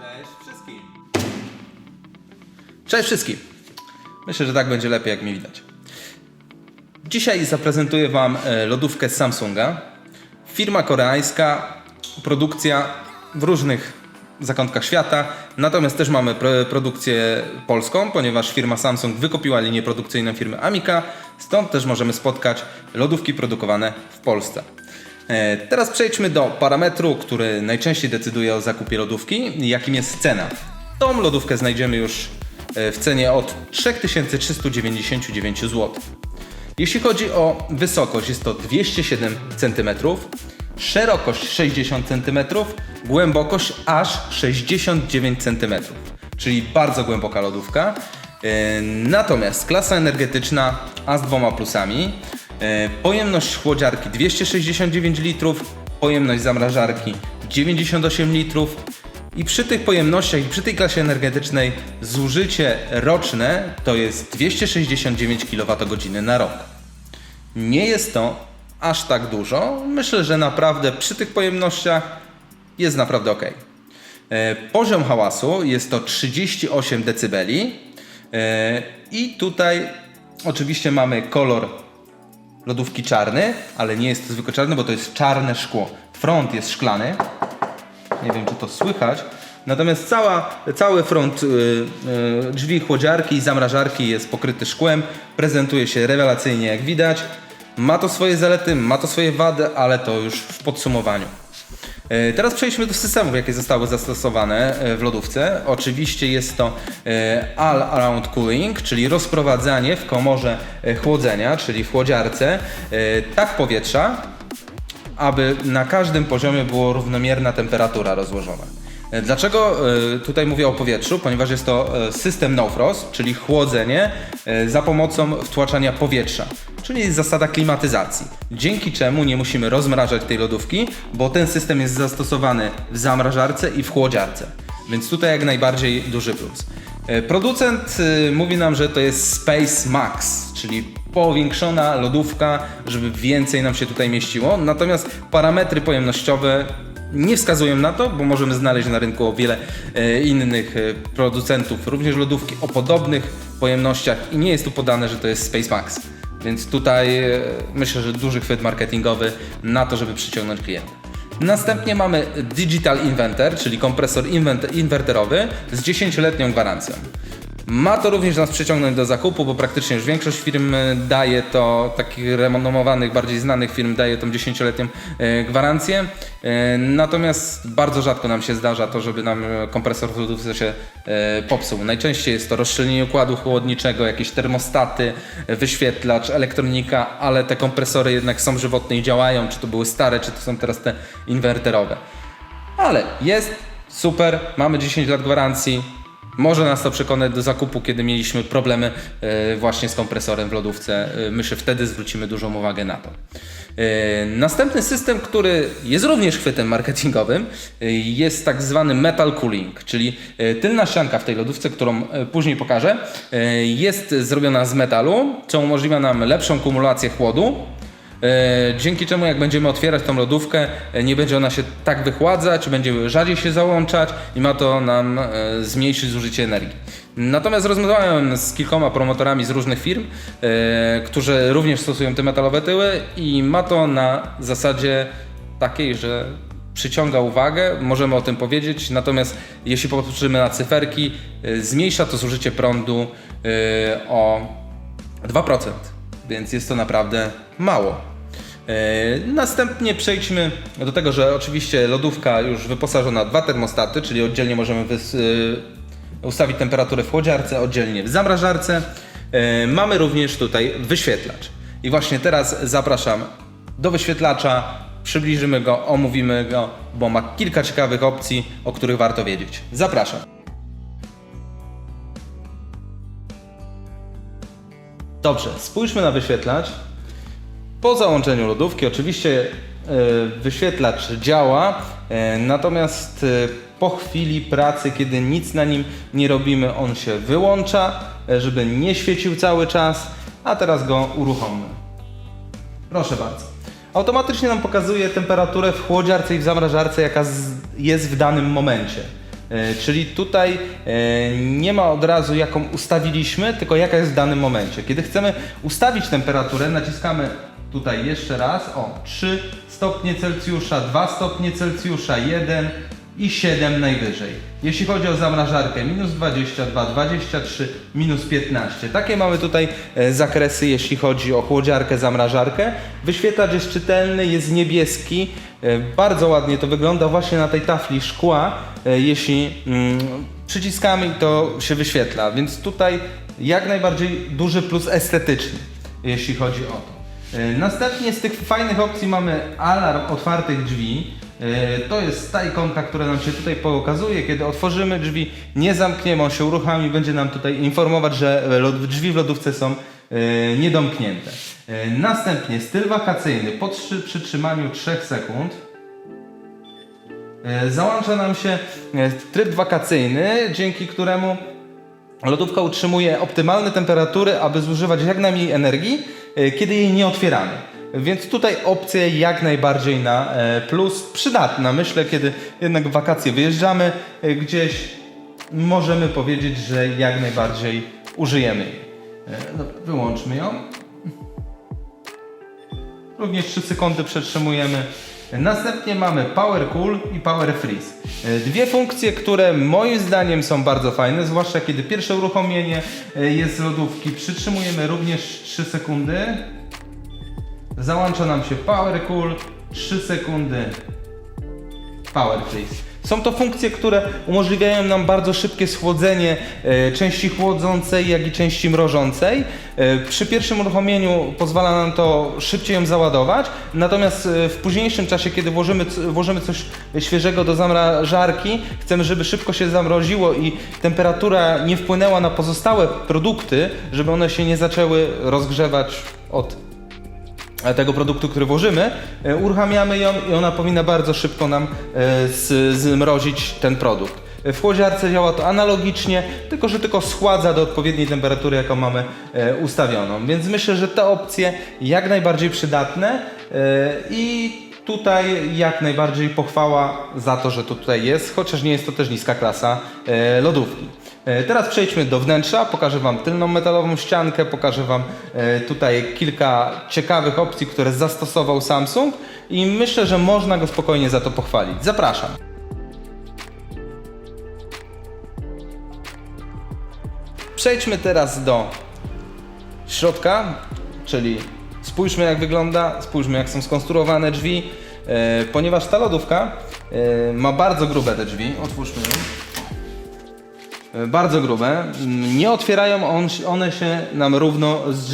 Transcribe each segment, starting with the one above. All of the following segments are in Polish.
Cześć wszystkim. Cześć wszystkim. Myślę, że tak będzie lepiej, jak mi widać. Dzisiaj zaprezentuję Wam e, lodówkę Samsunga. Firma koreańska, produkcja w różnych zakątkach świata. Natomiast też mamy pro- produkcję polską, ponieważ firma Samsung wykupiła linię produkcyjną firmy Amica. Stąd też możemy spotkać lodówki produkowane w Polsce. E, Teraz przejdźmy do parametru, który najczęściej decyduje o zakupie lodówki, jakim jest cena. Tą lodówkę znajdziemy już e, w cenie od 3399 zł. Jeśli chodzi o wysokość, jest to 207 cm, szerokość 60 cm, głębokość aż 69 cm, czyli bardzo głęboka lodówka. E, Natomiast klasa energetyczna A z dwoma plusami, pojemność chłodziarki 269 litrów, pojemność zamrażarki 98 litrów, i przy tych pojemnościach i przy tej klasie energetycznej zużycie roczne to jest 269 kWh na rok. Nie jest to aż tak dużo. Myślę, że naprawdę przy tych pojemnościach jest naprawdę ok. E, Poziom hałasu jest to 38 dB. E, I tutaj oczywiście mamy kolor lodówki czarny, ale nie jest zwykły czarny, bo to jest czarne szkło. Front jest szklany. Nie wiem, czy to słychać. Natomiast cała, cały front y, y, drzwi chłodziarki i zamrażarki jest pokryty szkłem. Prezentuje się rewelacyjnie, jak widać. Ma to swoje zalety, ma to swoje wady, ale to już w podsumowaniu. E, Teraz przejdźmy do systemów, jakie zostały zastosowane e, w lodówce. Oczywiście jest to e, All Around Cooling, czyli rozprowadzanie w komorze chłodzenia, czyli w chłodziarce, tak powietrza, aby na każdym poziomie była równomierna temperatura rozłożona. E, Dlaczego e, tutaj mówię o powietrzu? Ponieważ jest to e, system no frost, czyli chłodzenie za pomocą wtłaczania powietrza, czyli zasada klimatyzacji. Dzięki czemu nie musimy rozmrażać tej lodówki, bo ten system jest zastosowany w zamrażarce i w chłodziarce. Więc tutaj jak najbardziej duży plus. Producent mówi nam, że to jest Space Max, czyli powiększona lodówka, żeby więcej nam się tutaj mieściło. Natomiast parametry pojemnościowe nie wskazują na to, bo możemy znaleźć na rynku o wiele e, innych e, producentów, również lodówki o podobnych pojemnościach i nie jest tu podane, że to jest Space Max. Więc tutaj e, myślę, że duży chwyt marketingowy na to, żeby przyciągnąć klienta. Następnie mamy Digital Inverter, czyli kompresor inwerterowy z 10-letnią gwarancją. Ma to również nas przyciągnąć do zakupu, bo praktycznie już większość firm e, daje to, takich renomowanych, bardziej znanych firm daje tą 10-letnią e, gwarancję. E, Natomiast bardzo rzadko nam się zdarza to, żeby nam kompresor w się popsuł. Najczęściej jest to rozszczelnienie układu chłodniczego, jakieś termostaty, wyświetlacz, elektronika, ale te kompresory jednak są żywotne i działają, czy to były stare, czy to są teraz te inwerterowe. Ale jest super, mamy 10 lat gwarancji. Może nas to przekonać do zakupu, kiedy mieliśmy problemy e, właśnie z kompresorem w lodówce. E, Myślę, wtedy zwrócimy dużą uwagę na to. E, Następny system, który jest również chwytem marketingowym, jest tak zwany metal cooling, czyli tylna ścianka w tej lodówce, którą później pokażę, jest zrobiona z metalu, co umożliwia nam lepszą kumulację chłodu, Dzięki czemu jak będziemy otwierać tą lodówkę, e, nie będzie ona się tak wychładzać, będzie rzadziej się załączać i ma to nam e, zmniejszyć zużycie energii. Natomiast rozmawiałem z kilkoma promotorami z różnych firm, e, którzy również stosują te metalowe tyły i ma to na zasadzie takiej, że przyciąga uwagę, możemy o tym powiedzieć, natomiast jeśli popatrzymy na cyferki, e, zmniejsza to zużycie prądu e, o 2%, więc jest to naprawdę mało. E, Następnie przejdźmy do tego, że oczywiście lodówka już wyposażona w dwa termostaty, czyli oddzielnie możemy e, ustawić temperaturę w chłodziarce, oddzielnie w zamrażarce. E, Mamy również tutaj wyświetlacz. I właśnie teraz zapraszam do wyświetlacza, przybliżymy go, omówimy go, bo ma kilka ciekawych opcji, o których warto wiedzieć. Zapraszam. Dobrze, spójrzmy na wyświetlacz. Po załączeniu lodówki oczywiście e, wyświetlacz działa, e, natomiast e, po chwili pracy, kiedy nic na nim nie robimy, on się wyłącza, żeby nie świecił cały czas, a teraz go uruchommy. Proszę bardzo. Automatycznie nam pokazuje temperaturę w chłodziarce i w zamrażarce, jaka jest w danym momencie. E, Czyli tutaj e, nie ma od razu jaką ustawiliśmy, tylko jaka jest w danym momencie. Kiedy chcemy ustawić temperaturę, naciskamy tutaj jeszcze raz, o 3 stopnie Celsjusza, 2 stopnie Celsjusza, 1 i 7 najwyżej. Jeśli chodzi o zamrażarkę, minus 22, 23, minus 15. Takie mamy tutaj e, zakresy, jeśli chodzi o chłodziarkę, zamrażarkę. Wyświetlacz jest czytelny, jest niebieski. E, Bardzo ładnie to wygląda właśnie na tej tafli szkła. E, Jeśli mm, przyciskamy, to się wyświetla, więc tutaj jak najbardziej duży plus estetyczny, jeśli chodzi o to. Następnie z tych fajnych opcji mamy alarm otwartych drzwi. E, To jest ta ikonka, która nam się tutaj pokazuje. Kiedy otworzymy drzwi, nie zamkniemy, on się uruchomi, będzie nam tutaj informować, że drzwi w lodówce są e, niedomknięte. E, Następnie styl wakacyjny po trzy- przytrzymaniu 3 sekund. Załącza nam się tryb wakacyjny, dzięki któremu lodówka utrzymuje optymalne temperatury, aby zużywać jak najmniej energii, kiedy jej nie otwieramy. Więc tutaj opcja jak najbardziej na e, plus, przydatna. Myślę, kiedy jednak w wakacje wyjeżdżamy e, gdzieś, możemy powiedzieć, że jak najbardziej użyjemy jej. E, no, Wyłączmy ją. Również 3 sekundy przetrzymujemy. Następnie mamy Power Cool i Power Freeze. Dwie funkcje, które moim zdaniem są bardzo fajne, zwłaszcza kiedy pierwsze uruchomienie jest z lodówki. Przytrzymujemy również 3 sekundy. Załącza nam się Power Cool, 3 sekundy Power Freeze. Są to funkcje, które umożliwiają nam bardzo szybkie schłodzenie e, części chłodzącej, jak i części mrożącej. E, przy pierwszym uruchomieniu pozwala nam to szybciej ją załadować, natomiast e, w późniejszym czasie, kiedy włożymy, włożymy coś świeżego do zamrażarki, chcemy, żeby szybko się zamroziło i temperatura nie wpłynęła na pozostałe produkty, żeby one się nie zaczęły rozgrzewać od tego produktu, który włożymy, e, uruchamiamy ją i ona powinna bardzo szybko nam e, zmrozić ten produkt. E, W chłodziarce działa to analogicznie, tylko że tylko schładza do odpowiedniej temperatury, jaką mamy e, ustawioną. Więc myślę, że te opcje jak najbardziej przydatne e, i tutaj jak najbardziej pochwała za to, że to tutaj jest, chociaż nie jest to też niska klasa e, lodówki. E, Teraz przejdźmy do wnętrza, pokażę Wam tylną metalową ściankę, pokażę Wam e, tutaj kilka ciekawych opcji, które zastosował Samsung i myślę, że można go spokojnie za to pochwalić. Zapraszam. Przejdźmy teraz do środka, czyli spójrzmy jak wygląda, spójrzmy jak są skonstruowane drzwi, e, ponieważ ta lodówka ma bardzo grube te drzwi, otwórzmy ją. E, Bardzo grube. Mm, Nie otwierają on, one się nam równo z,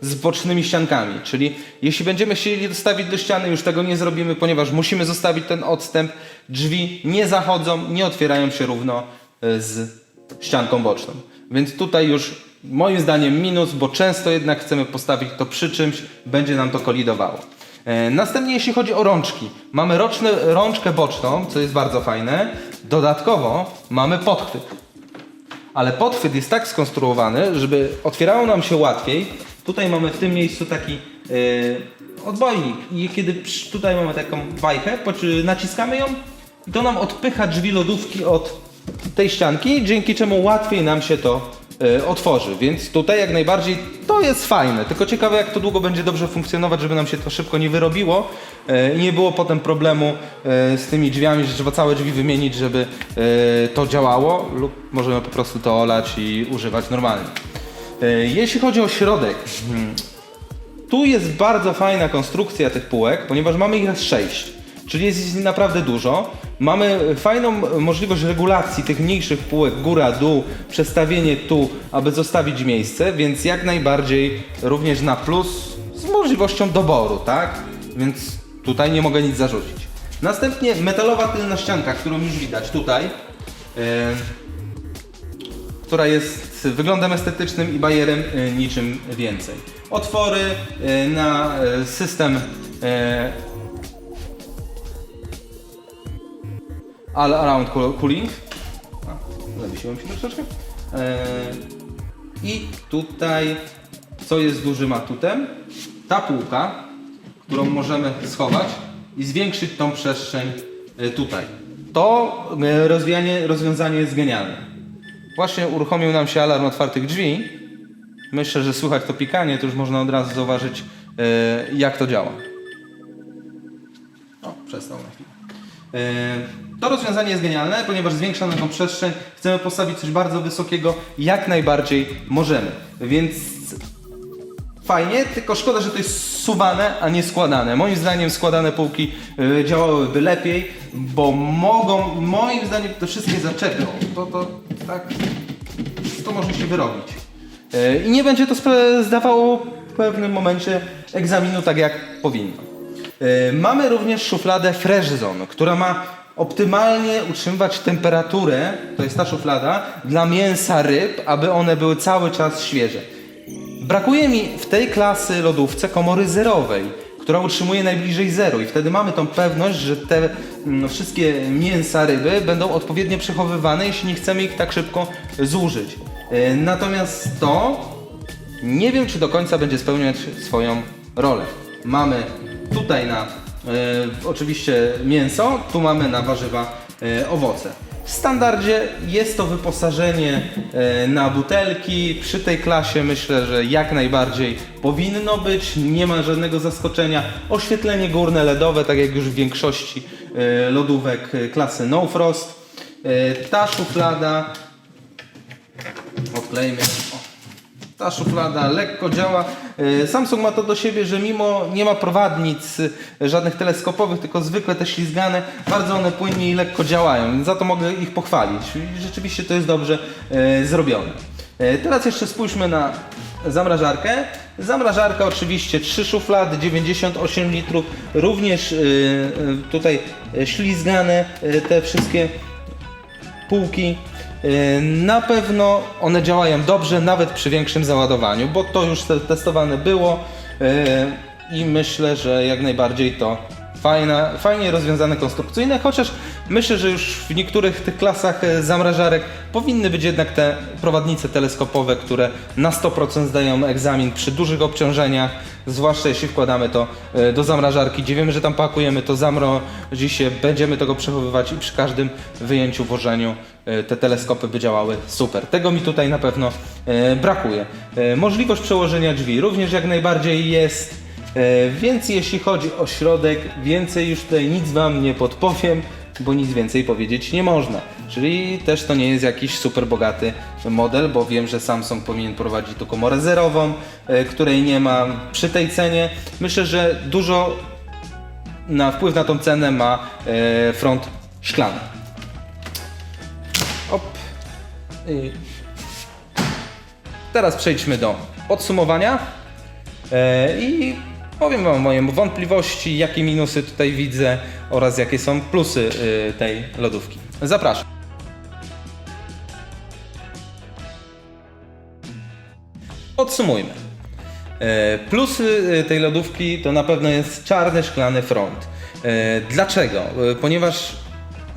z bocznymi ściankami. Czyli jeśli będziemy chcieli dostawić do ściany, już tego nie zrobimy, ponieważ musimy zostawić ten odstęp. Drzwi nie zachodzą, nie otwierają się równo e, z ścianką boczną. Więc tutaj już moim zdaniem minus, bo często jednak chcemy postawić to przy czymś, będzie nam to kolidowało. E, Następnie jeśli chodzi o rączki, mamy roczne, rączkę boczną, co jest bardzo fajne. Dodatkowo mamy podchwyt. Ale podchwyt jest tak skonstruowany, żeby otwierało nam się łatwiej. Tutaj mamy w tym miejscu taki e, odbojnik i kiedy tutaj mamy taką czy- naciskamy ją i to nam odpycha drzwi lodówki od tej ścianki, dzięki czemu łatwiej nam się to otworzy. Więc tutaj jak najbardziej to jest fajne. Tylko ciekawe jak to długo będzie dobrze funkcjonować, żeby nam się to szybko nie wyrobiło e, i nie było potem problemu e, z tymi drzwiami, że trzeba całe drzwi wymienić, żeby e, to działało lub możemy po prostu to olać i używać normalnie. E, Jeśli chodzi o środek, hmm, tu jest bardzo fajna konstrukcja tych półek, ponieważ mamy ich aż 6, czyli jest ich naprawdę dużo. Mamy fajną możliwość regulacji tych mniejszych półek, góra, dół, przestawienie tu, aby zostawić miejsce, więc jak najbardziej również na plus z możliwością doboru, tak? Więc tutaj nie mogę nic zarzucić. Następnie metalowa tylna ścianka, którą już widać tutaj. Yy, która jest wyglądem estetycznym i bajerem y, niczym więcej. Otwory y, na system all around cool- cooling. A, Zawiesiłem się troszeczkę. E, I tutaj, co jest dużym atutem, ta półka, którą możemy schować i zwiększyć tą przestrzeń y, tutaj. to e, rozwiązanie jest genialne. Właśnie uruchomił nam się alarm otwartych drzwi. Myślę, że słychać to pikanie, to już można od razu zauważyć, e, jak to działa. O, przestał na chwilę. To rozwiązanie jest genialne, ponieważ zwiększa naszą przestrzeń. Chcemy postawić coś bardzo wysokiego, jak najbardziej możemy. Więc fajnie, tylko szkoda, że to jest suwane, a nie składane. Moim zdaniem składane półki y, działałyby lepiej, bo mogą, moim zdaniem to wszystkie zaczepią. To, to tak, to może się wyrobić. Y, I nie będzie to zdawało w pewnym momencie egzaminu tak jak powinno. Y, Mamy również szufladę Fresh Zone, która ma optymalnie utrzymywać temperaturę, to jest ta szuflada, dla mięsa ryb, aby one były cały czas świeże. Brakuje mi w tej klasy lodówce komory zerowej, która utrzymuje najbliżej zero i wtedy mamy tą pewność, że te mm, wszystkie mięsa ryby będą odpowiednio przechowywane, jeśli nie chcemy ich tak szybko zużyć. Yy, Natomiast to nie wiem, czy do końca będzie spełniać swoją rolę. Mamy tutaj na e, oczywiście mięso, tu mamy na warzywa e, owoce. W standardzie jest to wyposażenie e, na butelki. Przy tej klasie myślę, że jak najbardziej powinno być. Nie ma żadnego zaskoczenia. Oświetlenie górne LEDowe, tak jak już w większości e, lodówek e, klasy No Frost. E, Ta szuflada odklejmy. Ta szuflada lekko działa. E, Samsung ma to do siebie, że mimo nie ma prowadnic e, żadnych teleskopowych, tylko zwykłe te ślizgane, bardzo one płynnie i lekko działają, za to mogę ich pochwalić. Rzeczywiście to jest dobrze e, zrobione. Teraz jeszcze spójrzmy na zamrażarkę. Zamrażarka oczywiście trzy szuflady, 98 litrów, również tutaj ślizgane te wszystkie półki. Yy, Na pewno one działają dobrze, nawet przy większym załadowaniu, bo to już te- testowane było yy, i myślę, że jak najbardziej to fajna, fajnie rozwiązane konstrukcyjne, chociaż myślę, że już w niektórych tych klasach e, zamrażarek powinny być jednak te prowadnice teleskopowe, które na 100% zdają egzamin przy dużych obciążeniach, zwłaszcza jeśli wkładamy to e, do zamrażarki, gdzie wiemy, że tam pakujemy, to zamrozi się, będziemy tego przechowywać i przy każdym wyjęciu, włożeniu e, te teleskopy by działały super. Tego mi tutaj na pewno brakuje. Możliwość przełożenia drzwi również jak najbardziej jest. E, Więc jeśli chodzi o środek, więcej już tutaj nic Wam nie podpowiem, bo nic więcej powiedzieć nie można. Czyli też to nie jest jakiś super bogaty model, bo wiem, że Samsung powinien prowadzić tu komorę zerową, e, której nie ma przy tej cenie. Myślę, że dużo na wpływ na tą cenę ma e, front szklany. Op. Teraz przejdźmy do podsumowania i powiem Wam moje wątpliwości, jakie minusy tutaj widzę oraz jakie są plusy e, tej lodówki. Zapraszam. Podsumujmy. E, Plusy e, tej lodówki to na pewno jest czarny szklany front. E, Dlaczego? E, Ponieważ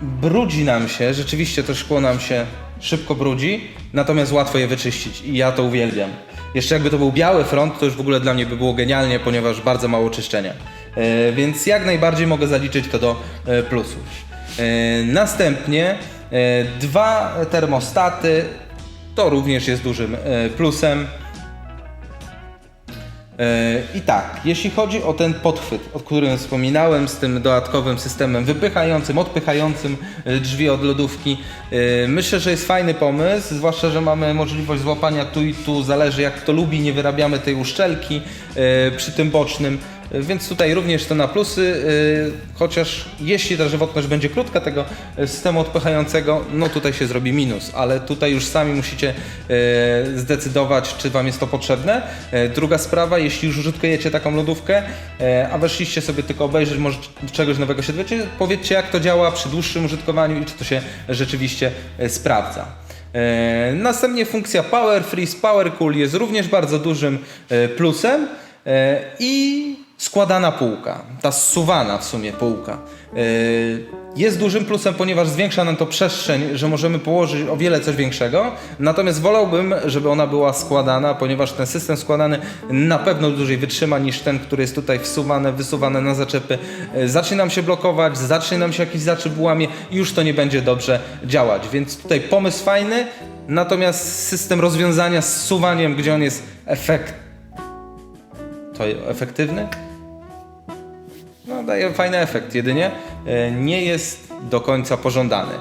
brudzi nam się, rzeczywiście to szkło nam się szybko brudzi, natomiast łatwo je wyczyścić i ja to uwielbiam. Jeszcze jakby to był biały front, to już w ogóle dla mnie by było genialnie, ponieważ bardzo mało czyszczenia. E, Więc jak najbardziej mogę zaliczyć to do e, plusów. E, Następnie dwa termostaty, to również jest dużym plusem. E, I tak, jeśli chodzi o ten podchwyt, o którym wspominałem, z tym dodatkowym systemem wypychającym, odpychającym e, drzwi od lodówki, e, myślę, że jest fajny pomysł, zwłaszcza, że mamy możliwość złapania tu i tu, zależy jak kto lubi, nie wyrabiamy tej uszczelki przy tym bocznym. Więc tutaj również to na plusy, e, chociaż jeśli ta żywotność będzie krótka tego e, systemu odpychającego, no tutaj się zrobi minus, ale tutaj już sami musicie e, zdecydować, czy Wam jest to potrzebne. Druga sprawa, jeśli już użytkujecie taką lodówkę, a weszliście sobie tylko obejrzeć, może czegoś nowego się dowiecie, powiedzcie jak to działa przy dłuższym użytkowaniu i czy to się rzeczywiście sprawdza. Następnie funkcja Power Freeze, Power Cool jest również bardzo dużym plusem i składana półka, ta zsuwana w sumie półka. E, jest dużym plusem, ponieważ zwiększa nam to przestrzeń, że możemy położyć o wiele coś większego. Natomiast wolałbym, żeby ona była składana, ponieważ ten system składany na pewno dłużej wytrzyma niż ten, który jest tutaj wsuwany, wysuwany na zaczepy. E, Zacznie nam się blokować, zacznie nam się jakiś zaczep łamie i już to nie będzie dobrze działać. Więc tutaj pomysł fajny, natomiast system rozwiązania z suwaniem, gdzie on jest efekt... To efektywny? No, daje fajny efekt jedynie, e, nie jest do końca pożądany.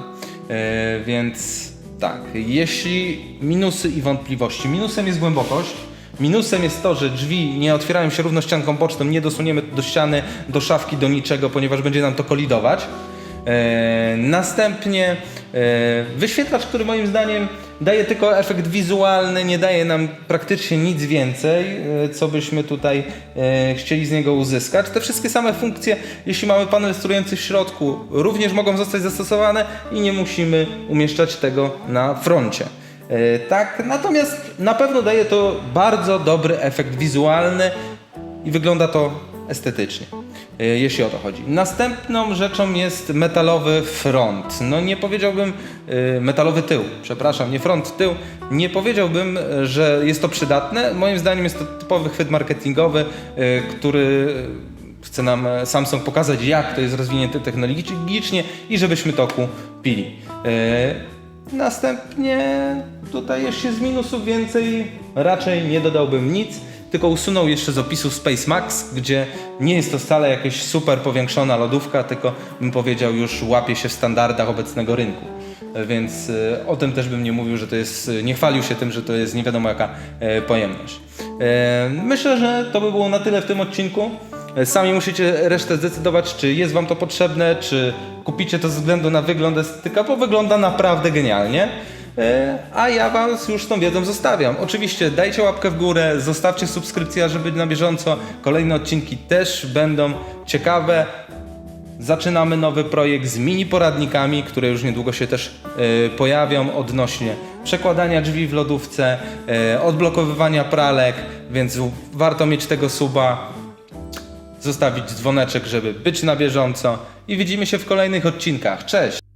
E, Więc tak, jeśli minusy i wątpliwości. Minusem jest głębokość. Minusem jest to, że drzwi nie otwierają się równo ścianką boczną, nie dosuniemy do ściany, do szafki, do niczego, ponieważ będzie nam to kolidować. E, następnie wyświetlacz, który moim zdaniem daje tylko efekt wizualny, nie daje nam praktycznie nic więcej, e, co byśmy tutaj e, chcieli z niego uzyskać. Te wszystkie same funkcje, jeśli mamy panel sterujący w środku, również mogą zostać zastosowane i nie musimy umieszczać tego na froncie. E, Tak, natomiast na pewno daje to bardzo dobry efekt wizualny i wygląda to estetycznie, jeśli o to chodzi. Następną rzeczą jest metalowy front. No nie powiedziałbym, e, metalowy tył, przepraszam, nie front, tył. Nie powiedziałbym, e, że jest to przydatne. Moim zdaniem jest to typowy chwyt marketingowy, e, który chce nam e, Samsung pokazać, jak to jest rozwinięte technologicznie i żebyśmy to kupili. E, Następnie tutaj jeszcze z minusów więcej raczej nie dodałbym nic, tylko usunął jeszcze z opisu Space Max, gdzie nie jest to wcale jakaś super powiększona lodówka, tylko bym powiedział już łapie się w standardach obecnego rynku. E, Więc e, o tym też bym nie mówił, że to jest, nie chwalił się tym, że to jest nie wiadomo jaka e, pojemność. E, Myślę, że to by było na tyle w tym odcinku. E, Sami musicie resztę zdecydować, czy jest Wam to potrzebne, czy kupicie to ze względu na wygląd estetyka, bo wygląda naprawdę genialnie. E, A ja Was już z tą wiedzą zostawiam. Oczywiście dajcie łapkę w górę, zostawcie subskrypcję, żeby na bieżąco. Kolejne odcinki też będą ciekawe. Zaczynamy nowy projekt z mini poradnikami, które już niedługo się też e, pojawią odnośnie przekładania drzwi w lodówce, e, odblokowywania pralek, więc warto mieć tego suba zostawić dzwoneczek, żeby być na bieżąco i widzimy się w kolejnych odcinkach. Cześć!